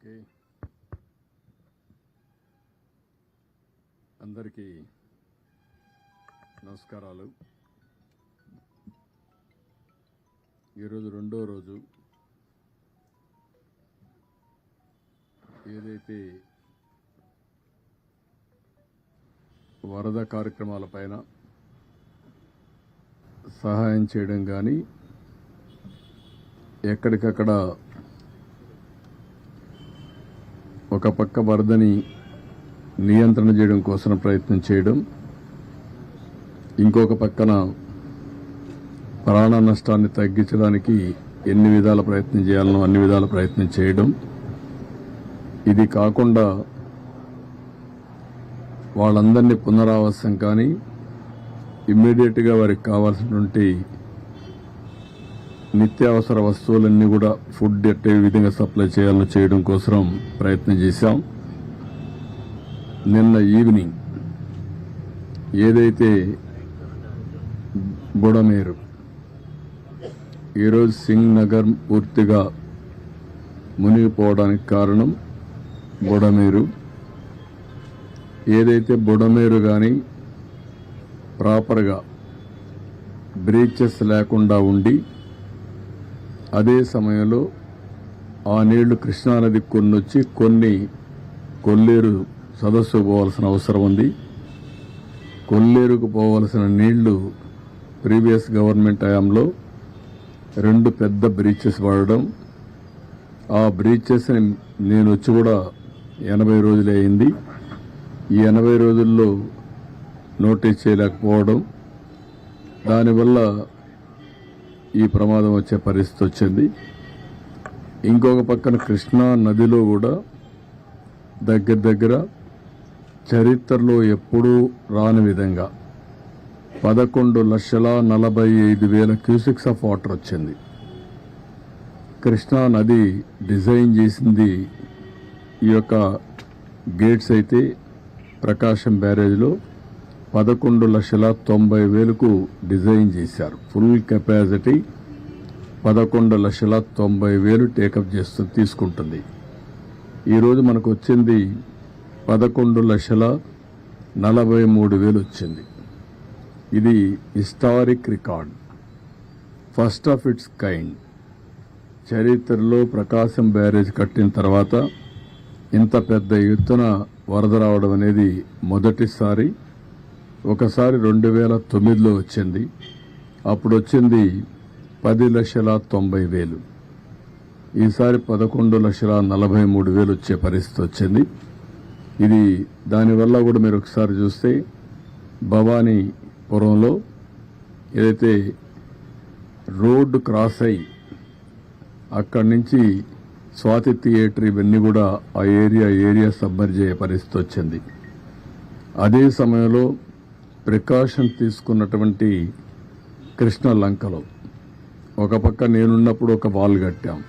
Okay. అందరికీ నమస్కారాలు. ఈరోజు రెండో రోజు. ఏదైతే వరద కార్యక్రమాలపైన సహాయం చేయడం కానీ ఎక్కడికక్కడ ఒక పక్క వరదని నియంత్రణ చేయడం కోసం ప్రయత్నం చేయడం ఇంకొక పక్కన ప్రాణ నష్టాన్ని తగ్గించడానికి ఎన్ని విధాల ప్రయత్నం చేయాలనో అన్ని విధాల ప్రయత్నం చేయడం. ఇది కాకుండా వాళ్ళందరినీ పునరావాసం కానీ ఇమ్మీడియట్గా వారికి కావాల్సినటువంటి నిత్యావసర వస్తువులన్నీ కూడా ఫుడ్ ఎట్టే విధంగా సప్లై చేయాలని చేయడం కోసం ప్రయత్నం చేశాం. నిన్న ఈవినింగ్ ఏదైతే బుడమేరు ఈరోజు సింగ్ నగర్ పూర్తిగా మునిగిపోవడానికి కారణం బుడమేరు. ఏదైతే బుడమేరు కానీ ప్రాపర్గా బ్రీచెస్ లేకుండా ఉండి అదే సమయంలో ఆ నీళ్ళు కృష్ణానదికి కొన్ని వచ్చి కొన్ని కొల్లేరు సదస్సు పోవాల్సిన అవసరం ఉంది. కొల్లేరుకు పోవలసిన నీళ్ళు ప్రీవియస్ గవర్నమెంట్ హయాంలో రెండు పెద్ద బ్రీచెస్ వాడడం. ఆ బ్రీచెస్ని నేను వచ్చి కూడా ఎనభై రోజులే అయింది. ఈ ఎనభై రోజుల్లో నోటీస్ చేయలేకపోవడం. దానివల్ల ఈ ప్రమాదం వచ్చే పరిస్థితి వచ్చింది. ఇంకొక పక్కన కృష్ణా నదిలో కూడా దగ్గర దగ్గర చరిత్రలో ఎప్పుడూ రాని విధంగా పదకొండు లక్షల నలభై ఐదు వేల క్యూసిక్స్ ఆఫ్ వాటర్ వచ్చింది. కృష్ణా నది డిజైన్ చేసింది ఈ యొక్క గేట్స్ అయితే ప్రకాశం బ్యారేజ్లో పదకొండు లక్షల తొంభై వేలకు డిజైన్ చేశారు. ఫుల్ కెపాసిటీ పదకొండు లక్షల తొంభై వేలు టేకప్ చేస్తూ తీసుకుంటుంది. ఈరోజు మనకు వచ్చింది పదకొండు లక్షల నలభై మూడు వేలు వచ్చింది. ఇది historic record. First of its kind. చరిత్రలో ప్రకాశం బ్యారేజ్ కట్టిన తర్వాత ఇంత పెద్ద ఎత్తున వరద రావడం అనేది మొదటిసారి. ఒకసారి రెండు వేల తొమ్మిదిలో వచ్చింది. అప్పుడు వచ్చింది పది లక్షల తొంభై వేలు. ఈసారి పదకొండు లక్షల నలభై మూడు వేలు వచ్చే పరిస్థితి వచ్చింది. ఇది దానివల్ల కూడా మీరు ఒకసారి చూస్తే భవానీపురంలో ఏదైతే రోడ్డు క్రాస్ అయి అక్కడి నుంచి స్వాతి థియేటర్ ఇవన్నీ కూడా ఆ ఏరియా ఏరియా సబ్మర్జ్ అయ్యే పరిస్థితి వచ్చింది. అదే సమయంలో ప్రికాషన్ తీసుకున్నటువంటి కృష్ణ లంకలో. ఒక పక్క నేనున్నప్పుడు ఒక వాల్ కట్టాం.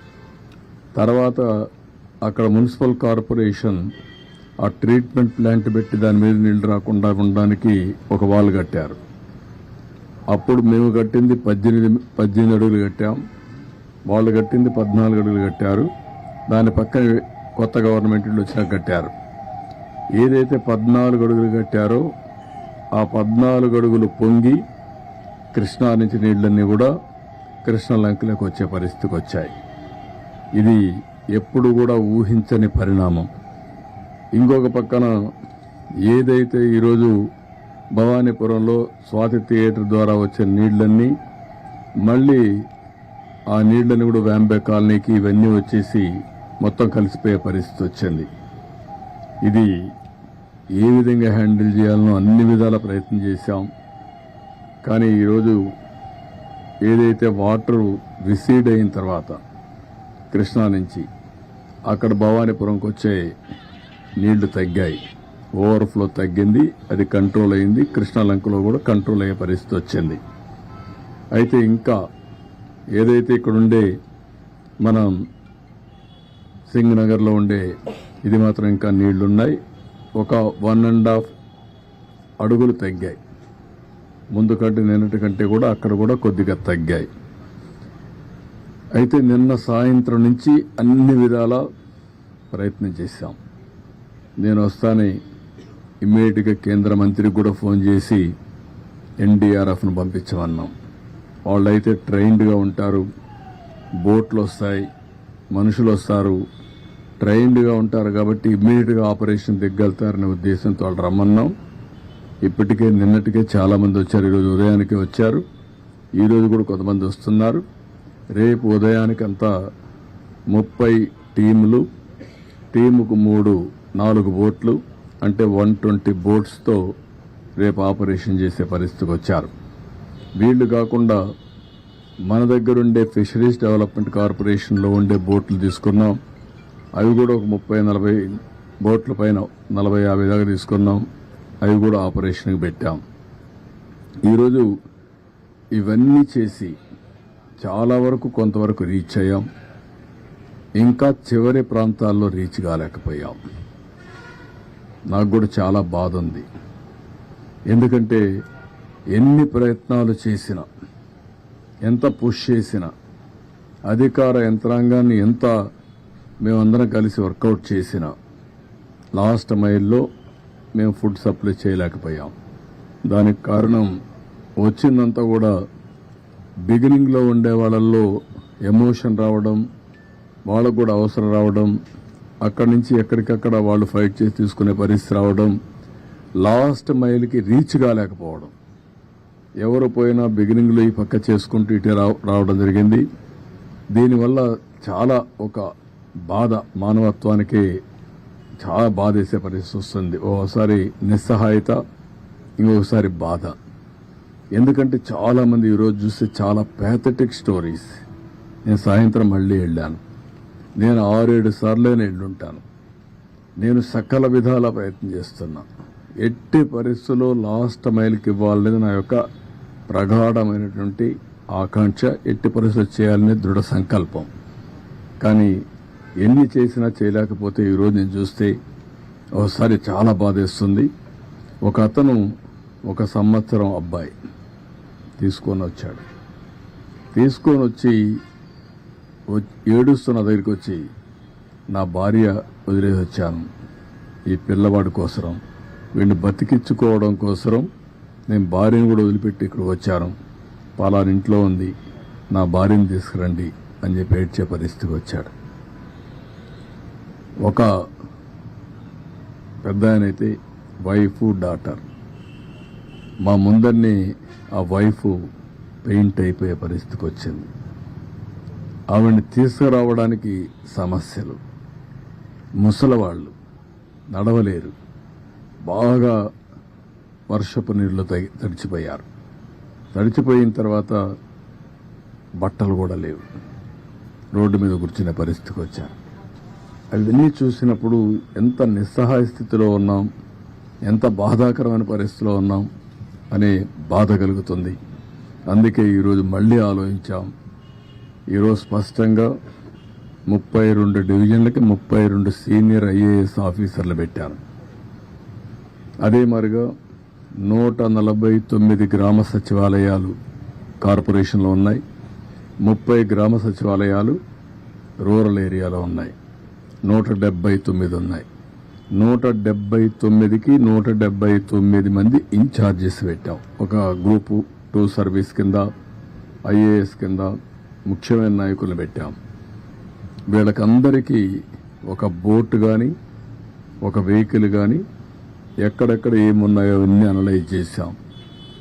తర్వాత అక్కడ మున్సిపల్ కార్పొరేషన్ ఆ ట్రీట్మెంట్ ప్లాంట్ పెట్టి దాని మీద నీళ్ళు రాకుండా ఉండడానికి ఒక వాల్ కట్టారు. అప్పుడు మేము కట్టింది పద్దెనిమిది పద్దెనిమిది అడుగులు కట్టాం. వాళ్ళు కట్టింది పద్నాలుగు అడుగులు కట్టారు. దాని పక్కన కొత్త గవర్నమెంట్ వచ్చినా కట్టారు. ఏదైతే పద్నాలుగు అడుగులు కట్టారో ఆ పద్నాలుగు అడుగులు పొంగి కృష్ణా నుంచి నీళ్ళన్నీ కూడా కృష్ణ లంకలోకి వచ్చే పరిస్థితికి వచ్చాయి. ఇది ఎప్పుడు కూడా ఊహించని పరిణామం. ఇంకొక పక్కన ఏదైతే ఈరోజు భవానీపురంలో స్వాతి థియేటర్ ద్వారా వచ్చే నీళ్ళన్నీ మళ్ళీ ఆ నీళ్ళని కూడా వ్యాంబే కాలనీకి ఇవన్నీ వచ్చేసి మొత్తం కలిసిపోయే పరిస్థితి వచ్చింది. ఇది ఏ విధంగా హ్యాండిల్ చేయాలనో అన్ని విధాల ప్రయత్నం చేశాం. కానీ ఈరోజు ఏదైతే వాటర్ రిసీడ్ అయిన తర్వాత కృష్ణా నుంచి అక్కడ భవానీపురంకి వచ్చే నీళ్ళు తగ్గాయి. ఓవర్ఫ్లో తగ్గింది అది కంట్రోల్ అయింది కృష్ణాలంకలో కూడా కంట్రోల్ అయ్యే పరిస్థితి వచ్చింది. అయితే ఇంకా ఏదైతే ఇక్కడ ఉండే మనం సింగ్ నగర్లో ఉండే ఇది మాత్రం ఇంకా నీళ్ళున్నాయి. ఒక వన్ అండ్ హాఫ్ అడుగులు తగ్గాయి. ముందు కంటే నిన్నటి కంటే కూడా అక్కడ కూడా కొద్దిగా తగ్గాయి. అయితే నిన్న సాయంత్రం నుంచి అన్ని విధాల ప్రయత్నం చేశాం. నేను వస్తానే ఇమ్మీడియట్గా కేంద్ర మంత్రికి కూడా ఫోన్ చేసి ఎన్డీఆర్ఎఫ్ను పంపించమన్నాం. వాళ్ళైతే ట్రైన్డ్గా ఉంటారు బోట్లు వస్తాయి మనుషులు వస్తారు ట్రైన్డ్గా ఉంటారు కాబట్టి ఇమ్మీడియట్గా ఆపరేషన్ దిగ్గలుతారనే ఉద్దేశంతో వాళ్ళు రమ్మన్నాం. ఇప్పటికే నిన్నటికే చాలామంది వచ్చారు. ఈరోజు ఉదయానికి వచ్చారు. ఈరోజు కూడా కొంతమంది వస్తున్నారు. రేపు ఉదయానికంతా ముప్పై టీములు టీముకు మూడు నాలుగు బోట్లు అంటే వన్ ట్వంటీ బోట్స్తో రేపు ఆపరేషన్ చేసే పరిస్థితికి వచ్చారు. వీళ్ళు కాకుండా మన దగ్గరుండే ఫిషరీస్ డెవలప్మెంట్ కార్పొరేషన్లో ఉండే బోట్లు తీసుకున్నాం. అవి కూడా ఒక ముప్పై నలభై బోట్ల పైన నలభై యాభై దాకా తీసుకున్నాం. అవి కూడా ఆపరేషన్కి పెట్టాం. ఈరోజు ఇవన్నీ చేసి చాలా వరకు కొంతవరకు రీచ్ అయ్యాం. ఇంకా చివరి ప్రాంతాల్లో రీచ్ కాలేకపోయాం. నాకు కూడా చాలా బాధ ఉంది. ఎందుకంటే ఎన్ని ప్రయత్నాలు చేసినా ఎంత పుష్ చేసినా అధికార యంత్రాంగాన్ని ఎంత మేమందరం కలిసి వర్కౌట్ చేసిన లాస్ట్ మైల్లో మేము ఫుడ్ సప్లై చేయలేకపోయాం. దానికి కారణం వచ్చిందంతా కూడా బిగినింగ్లో ఉండే వాళ్ళల్లో ఎమోషన్ రావడం వాళ్ళకు కూడా అవసరం రావడం అక్కడి నుంచి ఎక్కడికక్కడ వాళ్ళు ఫైట్ చేసి తీసుకునే పరిస్థితి రావడం లాస్ట్ మైల్కి రీచ్ కాలేకపోవడం. ఎవరు పోయినా బిగినింగ్లో ఈ పక్క చేసుకుంటూ ఇటే రావడం జరిగింది. దీనివల్ల చాలా ఒక బాధ మానవత్వానికి చాలా బాధ వేసే పరిస్థితి వస్తుంది. ఓసారి నిస్సహాయత ఇంకొకసారి బాధ. ఎందుకంటే చాలామంది ఈరోజు చూస్తే చాలా ప్యాథటిక్ స్టోరీస్ నేను సాయంత్రం మళ్ళీ వెళ్ళాను. నేను ఆరేడు సార్లు వెళ్ళుంటాను. నేను సకల విధాల ప్రయత్నం చేస్తున్నా. ఎట్టి పరిస్థితుల్లో లాస్ట్ మైల్కి ఇవ్వాలనేది నా యొక్క ప్రగాఢమైనటువంటి ఆకాంక్ష ఎట్టి పరిస్థితులు చేయాలనే దృఢ సంకల్పం. కానీ ఎన్ని చేసినా చేయలేకపోతే ఈరోజు నేను చూస్తే ఒకసారి చాలా బాధేస్తుంది. ఒక అతను ఒక సంవత్సరం అబ్బాయి తీసుకొని వచ్చాడు. తీసుకొని వచ్చి ఏడుస్తున్న దగ్గరికి వచ్చి నా భార్య వదిలేసి వచ్చాను. ఈ పిల్లవాడి కోసరం వీడిని బతికించుకోవడం కోసరం నేను భార్యను కూడా వదిలిపెట్టి ఇక్కడికి వచ్చాను. పలానా ఇంట్లో ఉంది నా భార్యను తీసుకురండి అని చెప్పి ఏడ్చే పరిస్థితికి వచ్చాడు. ఒక పెద్ద ఆయనైతే వైఫ్ డాటర్. మా ముందరిని ఆ వైఫ్ పెయింట్ అయిపోయే పరిస్థితికి వచ్చింది. ఆవిడని తీసుకురావడానికి సమస్యలు. ముసలవాళ్ళు నడవలేరు. బాగా వర్షపు నీళ్ళు తగి తడిచిపోయారు. తడిచిపోయిన తర్వాత బట్టలు కూడా లేవు. రోడ్డు మీద కూర్చునే పరిస్థితికి వచ్చారు. అవన్నీ చూసినప్పుడు ఎంత నిస్సహాయ స్థితిలో ఉన్నాం ఎంత బాధాకరమైన పరిస్థితిలో ఉన్నాం అనే బాధ కలుగుతుంది. అందుకే ఈరోజు మళ్ళీ ఆలోచించాం. ఈరోజు స్పష్టంగా ముప్పై రెండు డివిజన్లకి ముప్పై రెండు సీనియర్ ఐఏఎస్ ఆఫీసర్లు పెట్టాను. అదే మరిగా నూట నలభై తొమ్మిది గ్రామ సచివాలయాలు కార్పొరేషన్లో ఉన్నాయి. ముప్పై గ్రామ సచివాలయాలు రూరల్ ఏరియాలో ఉన్నాయి. నూట డెబ్బై తొమ్మిది ఉన్నాయి. నూట డెబ్బై తొమ్మిదికి నూట డెబ్బై తొమ్మిది మంది ఇన్ఛార్జెస్ పెట్టాం. ఒక గ్రూపు టూ సర్వీస్ కింద ఐఏఎస్ కింద ముఖ్యమైన నాయకులు పెట్టాం. వీళ్ళకందరికీ ఒక బోట్ కానీ ఒక వెహికల్ కానీ ఎక్కడెక్కడ ఏమున్నాయో అన్నీ అనలైజ్ చేశాం.